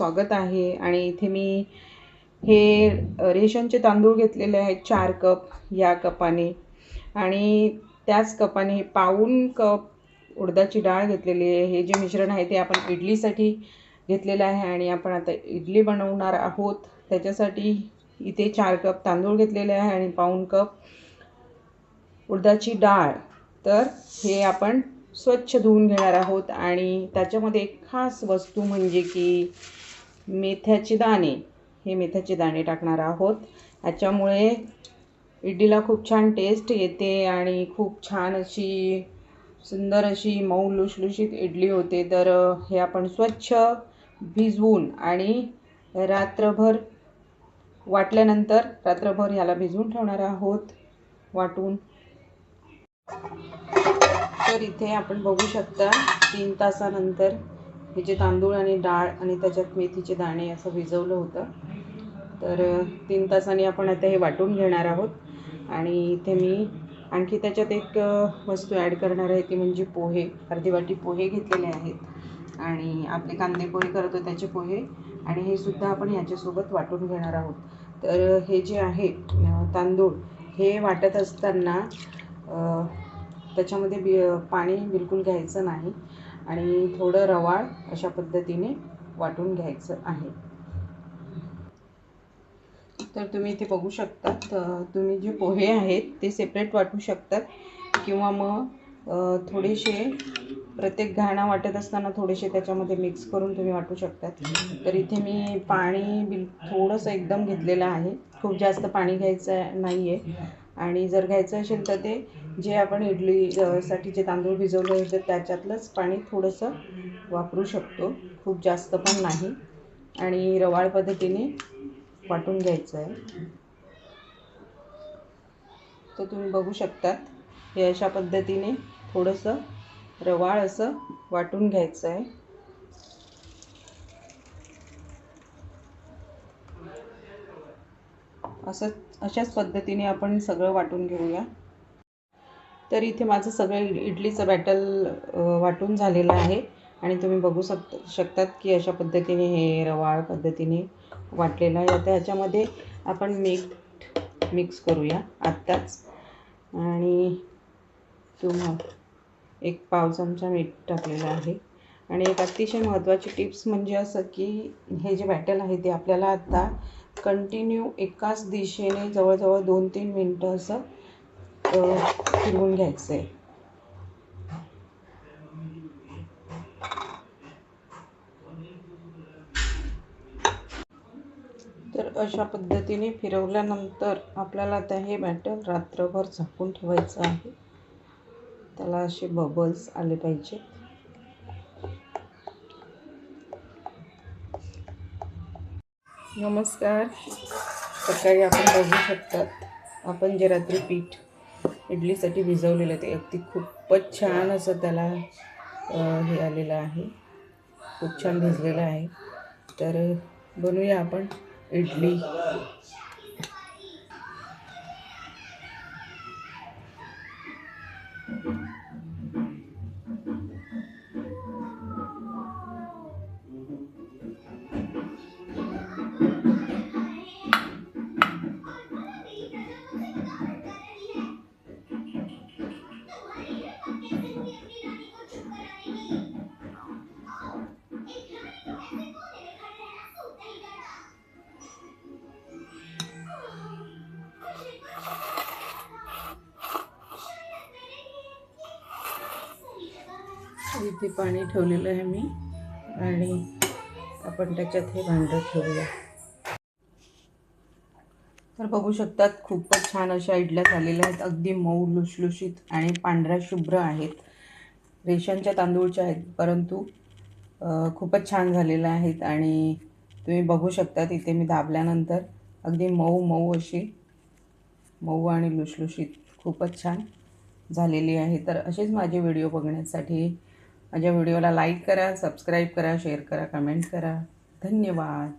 स्वागत आहे. आणि इथे मी हे रेशनचे तांदूळ घेतलेले आहेत चार कप या कपाने. आणि त्याच कपाने पाऊण कप उडदाची डाळ घेतलेली आहे. हे जे मिश्रण आहे ते आपण इडलीसाठी घेतलेलं आहे आणि आपण आता इडली बनवणार आहोत. त्याच्यासाठी इथे चार कप तांदूळ घेतलेले आहे आणि पाऊण कप उडदाची डाळ. तर हे आपण स्वच्छ धुवून घेणार आहोत आणि त्याच्यामध्ये एक खास वस्तू म्हणजे की मेथ्याचे दाणे. हे मेथ्याचे दाणे टाकणार आहोत. याच्यामुळे इडलीला खूप छान टेस्ट येते आणि खूप छान अशी सुंदर अशी मऊ लुशलुशीत इडली होते. तर हे आपण स्वच्छ भिजवून आणि रात्रभर वाटल्यानंतर रात्रभर ह्याला भिजवून ठेवणार आहोत. वाटून. तर इथे आपण बघू शकता तीन तासानंतर हे जे तांदूळ आणि डाळ आणि त्याच्यात मेथीचे दाणे असं भिजवलं होतं. तर तीन तासांनी आपण आता हे वाटून घेणार आहोत. आणि इथे मी आणखी त्याच्यात एक वस्तू ॲड करणार आहे ती म्हणजे पोहे अर्धी वाटी पोहे घेतलेले आहेत. आणि आपले कांदे पोहे करतो त्याचे पोहे. आणि हे सुद्धा आपण याच्यासोबत वाटून घेणार आहोत. तर हे जे आहे तांदूळ हे वाटत असताना त्याच्यामध्ये बि पाणी बिलकुल घ्यायचं नाही. आणि थोडं रवाळ अशा पद्धतीने वाटून घ्यायचं आहे. तर तुम्ही इथे बघू शकतात तुम्ही जे पोहे आहेत ते सेपरेट वाटू शकतात किंवा मग थोडेसे प्रत्येक घाणा वाटत असताना थोडेसे त्याच्यामध्ये मिक्स करून तुम्ही वाटू शकतात. तर इथे मी पाणी बिल थोडंसं एकदम घेतलेलं आहे. खूप जास्त पाणी घ्यायचं नाही आहे आणि जर घ्यायचं असेल तर ते जे आपण इडलीसाठी जे तांदूळ भिजवले होते त्याच्यातलंच पाणी थोडंसं वापरू शकतो. खूप जास्त पण नाही. आणि रवाळ पद्धतीने वाटून घ्यायचं आहे तर तुम्ही बघू शकतात हे अशा पद्धतीने थोडंसं रवाळ असं वाटून घ्यायचं आहे असंच अशाच पद्धतीने आपण सगळं वाटून घेऊया. तर इथे माझं सगळं इडलीचं बॅटल वाटून झालेलं आहे. आणि तुम्ही बघू शक शकतात की अशा पद्धतीने हे रवाळ पद्धतीने वाटलेलं आहे. आता ह्याच्यामध्ये आपण मीठ मिक्स करूया आत्ताच. आणि तुम्हा एक पाव चमचा मीठ टाकलेलं आहे. आणि एक अतिशय महत्त्वाची टिप्स म्हणजे असं की हे जे बॅटल आहे ते आपल्याला आता कंटिन्यू एकाच दिशेने जवळजवळ दोन तीन मिनटं असं फिरवून घ्यायचं आहे तर अशा पद्धतीने फिरवल्यानंतर आपल्याला आता हे बॅटर रात्रभर झाकून ठेवायचं आहे. त्याला असे बबल्स आले पाहिजे नमस्कार. सकाळी आपण बघू शकतात आपण जे रात्री पीठ इडलीसाठी भिजवलेलं ते अगदी खूपच छान असं त्याला हे आलेलं आहे. खूप छान भिजलेलं आहे. तर बनवूया आपण इडली. इथे पाणी ठेवलेलं आहे मी. आणि आपण त्याच्यात हे भांडं ठेवूया. तर बघू शकतात खूपच छान अशा इडल्या झालेल्या आहेत. अगदी मऊ लुसलुशीत आणि पांढऱ्या शुभ्र आहेत. रेशनच्या तांदूळच्या आहेत परंतु खूपच छान झालेल्या आहेत. आणि तुम्ही बघू शकता इथे मी दाबल्यानंतर अगदी मऊ मऊ अशी मऊ आणि लुसलुशीत खूपच छान झालेली आहे. तर असेच माझे व्हिडिओ बघण्यासाठी माझ्या व्हिडिओला लाईक करा सबस्क्राईब करा शेअर करा कमेंट करा. धन्यवाद.